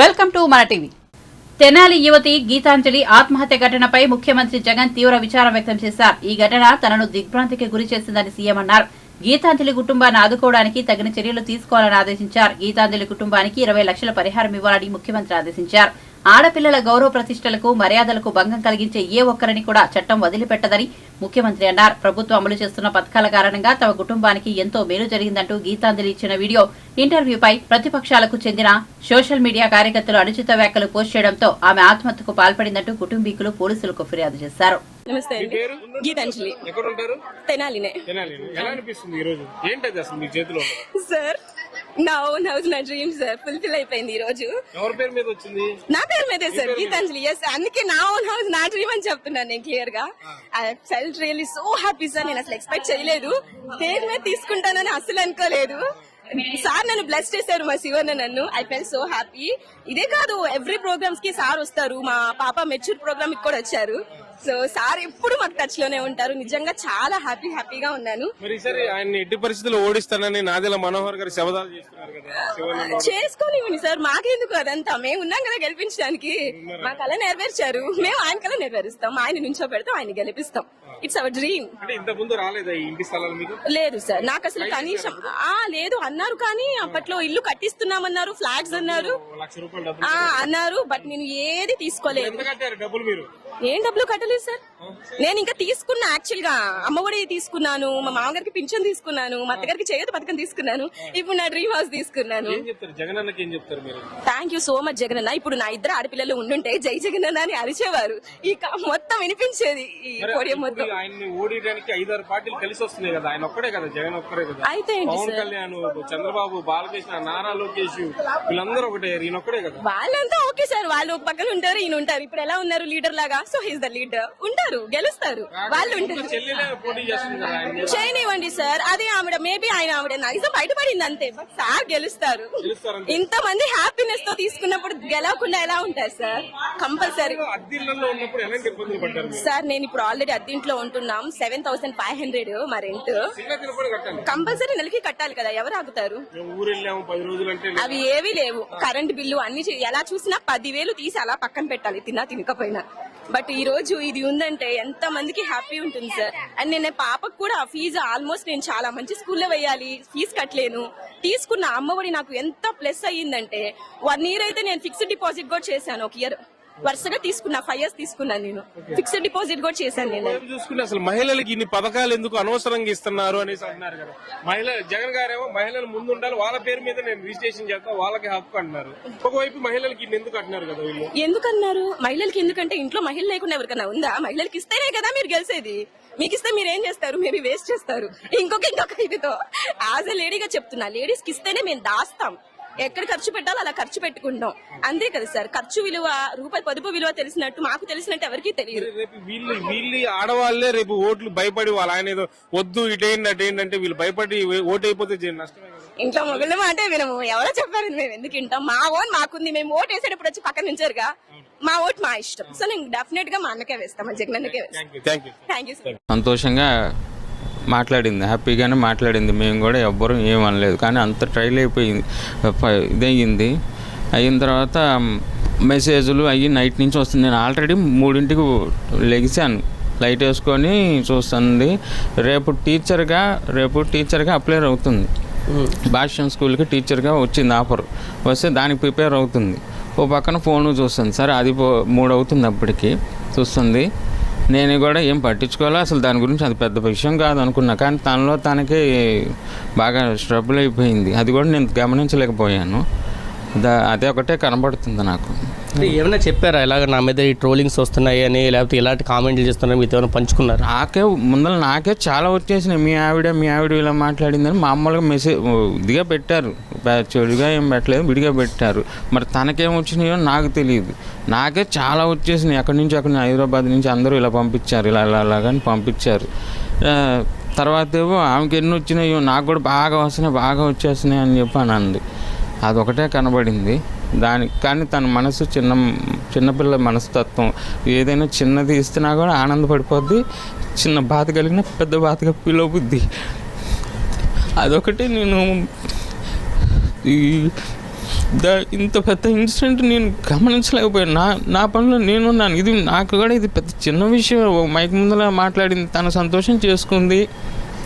Welcome to మన TV. Tenali యువతి గీతాంజలి ఆత్మహత్య ఘటనపై ముఖ్యమంత్రి జగన్ తీవ్ర విచారం వ్యక్తం చేశారు. ఈ ఘటన తనను దిగ్భ్రాంతికి గురి చేసిందని సీఎం అన్నారు. గీతాంజలి కుటుంబాన్ని ఆదుకోవడానికి తగిన చర్యలు తీసుకోవాలని ఆదేశించారు. గీతాంజలి కుటుంబానికి ఇరవై లక్షల పరిహారం ఇవ్వాలని ముఖ్యమంత్రి ఆదేశించారు. ఆడపిల్లల గౌరవ ప్రతిష్టలకు మర్యాదలకు భంగం కలిగించే ఏ ఒక్కరిని కూడా చట్టం వదిలిపెట్టదని ముఖ్యమంత్రి అన్నారు. ప్రభుత్వం అమలు చేస్తున్న పథకాల కారణంగా తమ కుటుంబానికి ఎంతో మేలు జరిగిందంటూ గీతాంజలి ఇచ్చిన వీడియో. ఇంటర్వ్యూపై ప్రతిపక్షాలకు చెందిన సోషల్ మీడియా కార్యకర్తలు అనుచిత వ్యాఖ్యలు పోస్ట్ చేయడంతో ఆమె ఆత్మహత్యకు పాల్పడిందంటూ కుటుంబీకులు పోలీసులకు ఫిర్యాదు చేశారు. నమస్తే? గీతాంజలి. తెనాలినే. తెనాలి ఎలా అనిపిస్తుంది ఈ రోజు ఏంటది అసలు మీ చేతిలో? ఉన్నది? సార్ నా ఓన్ హౌస్ నా డ్రీమ్ సార్ ఫుల్ఫిల్ అయిపోయింది ఈ రోజు. ఎవరి పేరు మీద వచ్చింది? నా పేరు మీదే సార్ గీతాంజలి. ఎస్ అందుకే నా ఓన్ హౌస్ నా డ్రీమ్ అని చెప్తున్నాను నేను క్లియర్గా. I felt really so happy sir నేను అసలు ఎక్స్పెక్ట్ చేయలేదు. పేరు మీద తీసుకుంటానని అసలు అనుకోలేదు. సార్ నన్ను బ్లెస్ చేశారు మా శివన్న నన్ను. ఐ ఫెల్ సో హ్యాపీ ఇదే కాదు ఎవ్రీ ప్రోగ్రామ్స్కి సార్ వస్తారు. మా పాప మెచ్యూర్ ప్రోగ్రామ్కి కూడా వచ్చారు. సో సార్ ఎప్పుడు మాకు టచ్లోనే ఉంటారు. నిజంగా చాలా హ్యాపీ హ్యాపీగా ఉన్నాను. మరి ఈసారి ఆయన ఎట్టి పరిస్థితుల్లో ఓడిస్తానని నాదెల మనోహర్ గారు శబదాలు చేస్తున్నారు కదా. సార్. మాకెందుకు అదంతా? మేము ఉన్నాం కదా గెలిపించడానికి. మా కళ నెరవేర్చారు. మేము ఆయన కళ నెరవేరుస్తాం. ఆయన నుంచో పెడతాం ఆయన గెలిపిస్తాం. ఇట్స్ అవర్ డ్రీమ్ అంటే ఇంత ముందు రాలేదా ఈ ఇంటి స్థలాలు మీకు? లేదు సార్. నాకు అసలు కనీసం ఆ లేదు అన్నారు కానీ అప్పట్లో ఇల్లు కట్టిస్తున్నామన్నారు ఫ్లాగ్స్ అన్నారు. ఓ లక్ష రూపాయలు డబ్బులు ఆ అన్నారు బట్ నేను ఏది తీసుకోలేదు. ఎంత కట్టారు డబ్బులు మీరు? ఏం డబ్బులు కట్టలేదు సార్? నేను ఇంకా తీసుకున్నా యాక్చువల్గా. అమ్మఒడి తీసుకున్నాను మా మామగారికి పింఛన్ తీసుకున్నాను మా అత్తగారికి చేయదు పథకం తీసుకున్నాను ఇప్పుడు నా డ్రీమ్ హౌస్ తీసుకున్నాను. Jagan thank you so much Jagananna ఇప్పుడు నా ఇద్దరు ఆడపిల్లలు ఉండుంటే జై జగనన్న అని అరిచేవారు. ఈ క- మొత్తం వినిపించేది ఈ పోడియం మొత్తం ఇప్పుడు ఆయన్ని ఓడియడానికి ఐదారు పార్టీలు కలిసి వస్తున్నాయి కదా ఆయన ఒక్కడే కదా జగన్ ఒక్కడే కదా. అయితే పవన్ కళ్యాణ్ చంద్రబాబు బాలకృష్ణ నారా లోకేష్ వీళ్ళందరూ ఒకటే ఈయన ఒక్కడే కదా. వాళ్ళంతా ఓకే సార్. వాళ్ళు ఒక పక్కన ఉంటారు ఈయన ఉంటారు. ఇప్పుడు ఎలా ఉన్నారు లీడర్ లాగా? సో హీస్ ద లీడర్ ఉంటారు గెలుస్తారు. వాళ్ళు ఉంటారు. చేయనివ్వండి సార్ అదే ఆవిడ మేబీ ఆయన ఆవిడ నైజం బయటపడింది అంతే. బట్ సార్ గెలుస్తారు. ఇంత మంది హ్యాపీనెస్తో తీసుకున్నప్పుడు గెలవకుండా ఎలా ఉంటారు సార్ కంపల్సరీ సార్ నేను ఇప్పుడు ఆల్రెడీ అద్దీంట్లో ఉంటున్నాం. సెవెన్ థౌసండ్ ఫైవ్ హండ్రెడ్ మా రెంట్ కంపల్సరీ నెలకి కట్టాలి కదా. ఎవరు ఆగుతారు? అవి ఏవి లేవు. కరెంట్ బిల్లు అన్ని ఎలా చూసినా పదివేలు తీసి అలా పక్కన పెట్టాలి. తిన్నా తినకపోయినా. బట్ ఈ రోజు ఇది ఉందంటే ఎంత మందికి హ్యాపీ ఉంటుంది సార్. అండ్ నేను పాపకు కూడా ఆ ఫీజు ఆల్మోస్ట్ నేను చాలా మంచి స్కూల్లో వేయాలి ఫీజు కట్టలేను. తీసుకున్న అమ్మఒడి నాకు ఎంత ప్లస్ అయ్యిందంటే వన్ ఇయర్ అయితే నేను ఫిక్స్డ్ డిపాజిట్ కూడా చేశాను. ఒక ఇయర్ వరుసగా తీసుకున్నా ఫైవ్ ఇయర్స్ తీసుకున్నాను నేను. ఫిక్స్డ్ డిపాజిట్ కూడా చేశాను నేను. చూసుకుంటే అసలు మహిళలకి ఇన్ని పథకాలు ఎందుకు అనవసరంగా ఇస్తున్నారు అనేసి అంటున్నారు కదా. మహిళ జగన్ గారేమో మహిళలు ముందు ఉండాలి వాళ్ళ పేరు మీద నేను రిజిస్ట్రేషన్ చేస్తా వాళ్ళకి హక్కు అంటున్నారు. ఒకవైపు మహిళలకి ఇన్ని ఎందుకు అంటున్నారు కదా వీళ్ళు? ఎందుకన్నారు? మహిళలకి ఎందుకంటే ఇంట్లో మహిళ లేకుండా ఎవరికన్నా ఉందా? మహిళలకి ఇస్తేనే కదా మీరు గెలిచేది. మీకు ఇస్తే మీరు ఏం చేస్తారు? మేబీ వేస్ట్ చేస్తారు. ఇంకొక ఇంకొక ఇదితో. యాజ్ ఎ లేడీగా చెప్తున్నా లేడీస్కి ఇస్తేనే మేము దాస్తాం. ఎక్కడ ఖర్చు పెట్టాలో అలా ఖర్చు పెట్టుకుంటాం. అంతే కదా సార్. ఖర్చు విలువ రూపాయి పొదుపు విలువ తెలిసినట్టు మాకు తెలిసినట్టు ఎవరికీ తెలియదు. రేపు వీళ్ళు వీళ్ళు ఆడవాళ్ళే రేపు ఓట్లు భయపడి వాళ్ళ. ఆయన ఏదో వద్దు ఇటేంటి అటేంటి అంటే వీళ్ళు భయపడి ఓటు అయిపోతే జే- నష్టమే కదా. ఇంట్లో మొగుళ్ళ మాటే వినము. ఎవరో చెప్పారు మేము ఎందుకు వింటాం? మా ఓన్ మాకుంది. మేము ఓట్ వేసేటప్పుడు వచ్చి పక్కన నుంచారుగా మా ఓట్ మా ఇష్టం. సో నేను డెఫినెట్గా మా అన్నకే వేస్తాం. మా జగనన్నకే వేస్తాం thank you thank you thank you sir సంతోషంగా మాట్లాడింది హ్యాపీగానే మాట్లాడింది. మేము కూడా ఎవ్వరూ ఏమనలేదు కానీ అంత ట్రైల్ అయిపోయింది. ఇదయ్యింది. అయిన తర్వాత మెసేజ్లు అయ్యి నైట్ నుంచి వస్తుంది. నేను ఆల్రెడీ మూడింటికి లెగిసాను లైట్ వేసుకొని చూస్తుంది. రేపు టీచర్గా రేపు టీచర్గా అప్లై అవుతుంది. భాష్యం స్కూల్కి టీచర్గా వచ్చింది ఆఫర్. వస్తే దానికి ప్రిపేర్ అవుతుంది. ఓ పక్కన ఫోన్ చూస్తుంది. సరే అది పో- మూడు అవుతుంది అప్పటికి. చూస్తుంది. నేను కూడా ఏం పట్టించుకోవాలో అసలు దాని గురించి అది పెద్ద విషయం కాదు అనుకున్నా. కానీ తనలో తనకి బాగా స్ట్రబుల్ అయిపోయింది. అది కూడా నేను గమనించలేకపోయాను. దా అదే ఒకటే కనబడుతుంది నాకు. ఏమైనా చెప్పారా? ఇలాగ నా మీద ఈ ట్రోలింగ్స్ వస్తున్నాయి అని లేకపోతే ఇలాంటి కామెంట్లు చేస్తున్నారు మీతో ఏమైనా పంచుకున్నారు? నాకే ముందర నాకే చాలా వచ్చేసినాయి మీ ఆవిడ మీ ఆవిడ ఇలా మాట్లాడిందని మామూలుగా మెసేజ్ ఇదిగా పెట్టారు. చెడుగా ఏం పెట్టలేదు విడిగా పెట్టారు. మరి తనకేం వచ్చినాయో నాకు తెలియదు. నాకే చాలా వచ్చేసినాయి. అక్కడి నుంచి అక్కడి నుంచి హైదరాబాద్ నుంచి అందరూ ఇలా పంపించారు ఇలా ఇలా అలాగని పంపించారు. తర్వాత ఏమో ఆమెకి ఎన్ని వచ్చినాయో నాకు కూడా బాగా వస్తున్నాయి బాగా వచ్చేస్తున్నాయి అని చెప్పి అని అంది. అదొకటే కనబడింది. దాని కానీ తన మనసు చిన్న చిన్నపిల్ల మనస్తత్వం. ఏదైనా చిన్నది ఇస్తున్నా కూడా ఆనందపడిపోద్ది చిన్న బాధ కలిగిన పెద్ద బాధగా ఫీల్ అవుద్ది. అదొకటి నేను ఈ ద ఇంత పెద్ద ఇన్సిడెంట్ నేను గమనించలేకపోయాను. నా నా పనిలో నేనున్నాను. ఇది నాకు కూడా ఇది పెద్ద చిన్న విషయం. మైక్ ముందర మాట్లాడింది. తన సంతోషం చేసుకుంది.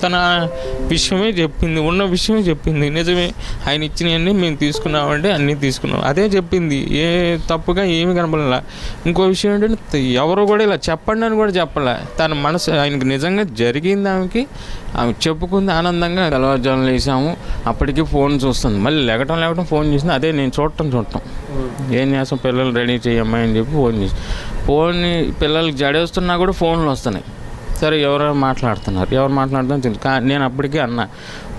తన విషయమే చెప్పింది ఉన్న విషయమే చెప్పింది. నిజమే ఆయన ఇచ్చినవన్నీ మేము తీసుకున్నామంటే అన్నీ తీసుకున్నాం. అదే చెప్పింది. ఏ తప్పుగా ఏమి కనపడలే. ఇంకో విషయం ఏంటంటే ఎవరు కూడా ఇలా చెప్పండి అని కూడా చెప్పలే. తన మనసు ఆయనకు నిజంగా జరిగింది ఆమెకి ఆమె చెప్పుకుంది ఆనందంగా తెల్లవారుజామున వేసాము అప్పటికి ఫోన్ చూస్తుంది. మళ్ళీ లెగటం లేవటం ఫోన్ చేసింది. అదే నేను చూడటం చూడటం. ఏం చేస్తాం? పిల్లలు రెడీ చేయమ్మా అని చెప్పి ఫోన్ చేసి ఫోన్ పిల్లలకి జడేస్తున్నా కూడా ఫోన్లు వస్తున్నాయి. సరే ఎవరో మాట్లాడుతున్నారు. ఎవరు మాట్లాడుతున్నారు తెలుసు కానీ నేను అప్పటికే అన్న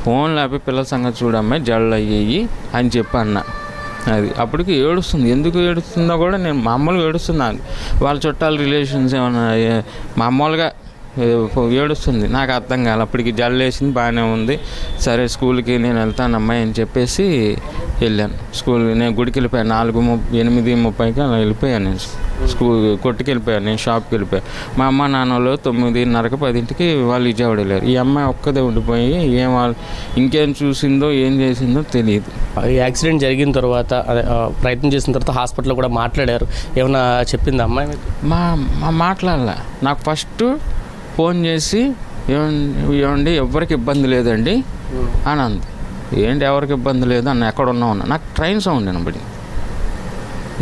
ఫోన్ లేకపోతే పిల్లల సంగతి చూడమ్మాయి జళ్ళు అయ్యాయి అని చెప్పి అన్న. అది అప్పటికి ఏడుస్తుంది. ఎందుకు ఏడుస్తుందో కూడా నేను మామూలుగా ఏడుస్తున్నాను. వాళ్ళ చుట్టాల రిలేషన్స్ ఏమన్నా మామూలుగా ఏడుస్తుంది. నాకు అర్థం కాదు అప్పటికి జల్లు వేసింది బాగానే ఉంది. సరే స్కూల్కి నేను వెళ్తాను అమ్మాయి అని చెప్పేసి వెళ్ళాను. స్కూల్ నేను గుడికి వెళ్ళిపోయాను నాలుగు ము ఎనిమిది ముప్పైకి అలా వెళ్ళిపోయాను నేను. స్కూల్ కొట్టుకి వెళ్ళిపోయాను నేను షాప్కి వెళ్ళిపోయాను మా అమ్మ నాన్నలు తొమ్మిదిన్నరకు పదింటికి వాళ్ళు విజయవాడ వెళ్ళారు. ఈ అమ్మాయి ఒక్కదే ఉండిపోయి ఏం వాళ్ళు ఇంకేం చూసిందో ఏం చేసిందో తెలియదు. ఈ యాక్సిడెంట్ జరిగిన తర్వాత ప్రయత్నం చేసిన తర్వాత హాస్పిటల్లో కూడా మాట్లాడారు. ఏమన్నా చెప్పింది అమ్మాయి మా మాట్లాడలే. నాకు ఫస్ట్ ఫోన్ చేసి ఏమండి ఎవరికి ఇబ్బంది లేదండి? అని అంది. ఏంటి ఎవరికి ఇబ్బంది లేదు? అన్న ఎక్కడ ఉన్నావు అన్న నాకు ట్రైన్ సౌండ్ వినబడి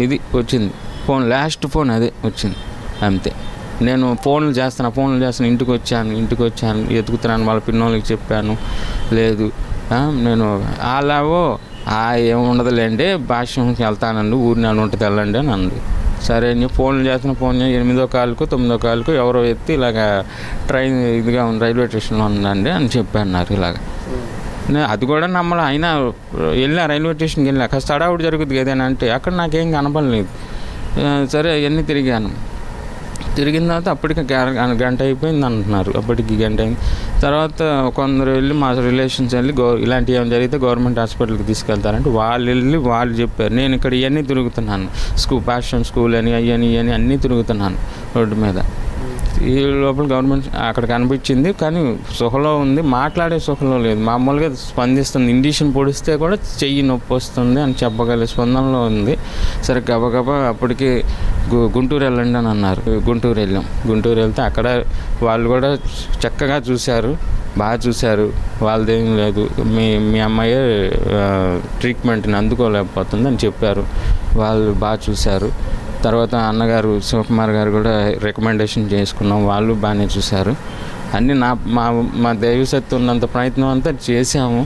ఇది వచ్చింది. ఫోన్ లాస్ట్ ఫోన్ అదే వచ్చింది. అంతే. నేను ఫోన్లు చేస్తాను ఫోన్లు చేస్తాను ఇంటికి వచ్చాను ఇంటికి వచ్చాను ఎతుకుతున్నాను వాళ్ళ పిన్నోళ్ళకి చెప్పాను. లేదు. నేను అలావో ఆ ఏముండదులేండి భాష్యంకి వెళ్తానండి ఊరి నెల ఉంటుంది వెళ్ళండి అని అంది. సరే అని ఫోన్లు చేస్తున్న ఫోన్ ఎనిమిదో కాలుకు తొమ్మిదో కాలుకు ఎవరో ఎత్తి ఇలాగ ట్రైన్ ఇదిగా ఉంది రైల్వే స్టేషన్లో ఉందండి అని చెప్పాను ఇలాగ. నే- అది కూడా నమ్మల. అయినా వెళ్ళా రైల్వే స్టేషన్కి వెళ్ళా కాస్త హడావుడి జరుగుతుంది కదా అని అంటే అక్కడ నాకేం కనపడలేదు. సరే అవన్నీ తిరిగాను. తిరిగిన తర్వాత అప్పటికి గంట అయిపోయింది అంటున్నారు. అప్పటికి గంట అయింది. తర్వాత కొందరు వెళ్ళి మా రిలేషన్స్ వెళ్ళి గో ఇలాంటివి ఏమైనా జరిగితే గవర్నమెంట్ హాస్పిటల్కి తీసుకెళ్తారంటే వాళ్ళు వెళ్ళి వాళ్ళు చెప్పారు. నేను ఇక్కడ ఇవన్నీ తిరుగుతున్నాను. స్కూల్ ప్యాషన్ స్కూల్ అని అయ్యని ఇవని అన్నీ తిరుగుతున్నాను రోడ్డు మీద. ఈ లోపల గవర్నమెంట్ అక్కడ కనిపించింది కానీ సుఖలో ఉంది. మాట్లాడే సుఖలో లేదు. మామూలుగా స్పందిస్తుంది. ఇండిషన్ పొడిస్తే కూడా చెయ్యి నొప్పి వస్తుంది అని చెప్పగలిగే స్పందనలో ఉంది. సరే గబగబా అప్పటికి గు- గుంటూరు వెళ్ళండి అని అన్నారు. గుంటూరు వెళ్ళాం. గుంటూరు వెళ్తే అక్కడ వాళ్ళు కూడా చక్కగా చూశారు. బాగా చూశారు. వాళ్ళదేం లేదు. మీ మీ అమ్మాయి ట్రీట్మెంట్ని అందుకోలేకపోతుంది అని చెప్పారు. వాళ్ళు బాగా చూశారు. తర్వాత అన్నగారు శివకుమార్ గారు కూడా రికమెండేషన్ చేసుకున్నాం. వాళ్ళు బాగానే చూశారు. అన్నీ నా మా మా దైవశక్తి ఉన్నంత ప్రయత్నం అంతా చేసాము